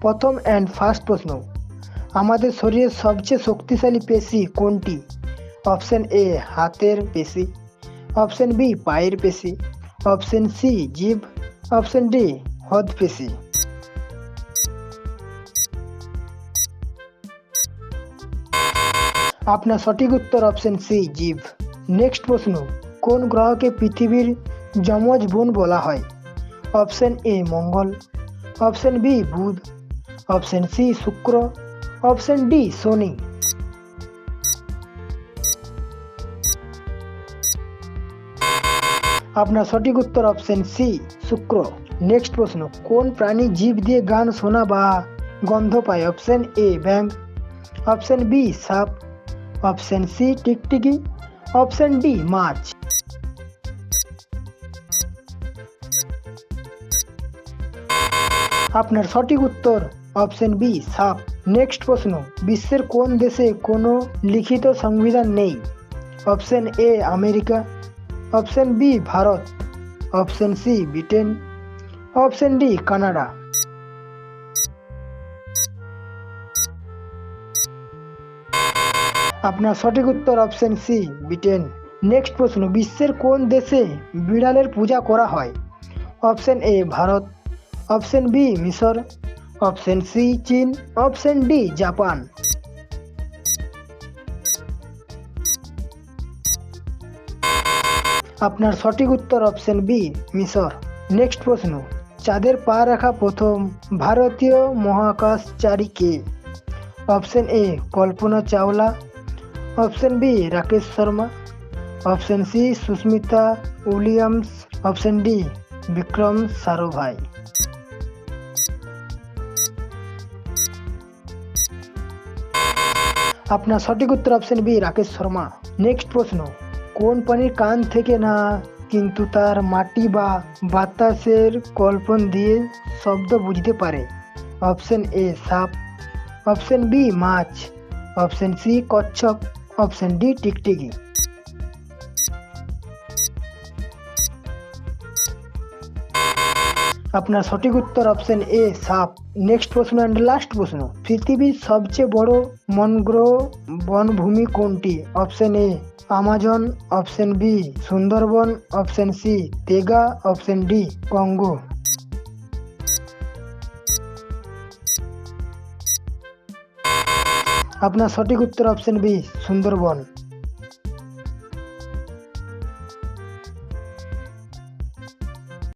প্রথম and first প্রশ্ন। আমাদের শরীরের সবচেয়ে শক্তিশালী পেশি কোনটি? অপশন এ হাতের পেশি। অপশন বি পায়ের পেশি। অপশন সি জিভ। অপশন ডি হদ পেশি। আপনার সঠিক উত্তর অপশন সি জীব নেক্সট প্রশ্ন, কোন গ্রহকে পৃথিবীর যমজ বোন বলা হয়? Option A Mangal. Option B বুধ। অপশন সি শুক্র অপশন ডি শনি আপনার সঠিক উত্তর অপশন সি শুক্র নেক্সট প্রশ্ন, কোন প্রাণী জীব দিয়ে গান শোনা বা গন্ধ পায়? অপশন এ ব্যাং অপশন বি সাপ। অপশন সি টিকটিকি। অপশন ডি মাছ। আপনার সঠিক উত্তর অপশন বি, সাপ। নেক্সট প্রশ্ন, বিশ্বের কোন দেশে কোনো লিখিত সংবিধান নেই? Option A, America. Option B, Bharat. Option C, Britain. Option D, Canada. আপনার সঠিক উত্তর অপশন সি, ব্রিটেন। নেক্সট প্রশ্ন, বিশ্বের কোন দেশে বিড়ালের পূজা করা হয়? Option A, Bharat. Option B, মিশর। অপশন সি চীন অপশন ডি জাপান আপনার সঠিক উত্তর অপশন বি মিশর। নেক্সট প্রশ্ন, চাঁদের পা রাখা প্রথম ভারতীয় মহাকাশচারী কে? Option A Kalpana Chawla. Option B Rakesh Sharma. Option C Susmita Williams. Option D Vikram Sarabhai. আপনার সঠিক উত্তর option B Rakesh Sharma. Next প্রশ্ন, কোন প্রাণীর কান থেকে না, কিন্তু তার মাটি বা বাতাসের কল্পন দিয়ে শব্দ বুঝতে পারে? অপশন এ সাপ। অপশন বি মাছ। অপশন সি কচ্ছপ। অপশন ডি টিকটিকি। আপনার সঠিক উত্তর অপশন এ সাপ। নেক্সট প্রশ্ন অ্যান্ড লাস্ট প্রশ্ন। পৃথিবীর সবচেয়ে বড় মনগ্রহ বনভূমি কোনটি? Option A Amazon option B Sundarban. Option C taiga. Option D Congo আপনার সঠিক উত্তর অপশন বি সুন্দরবন।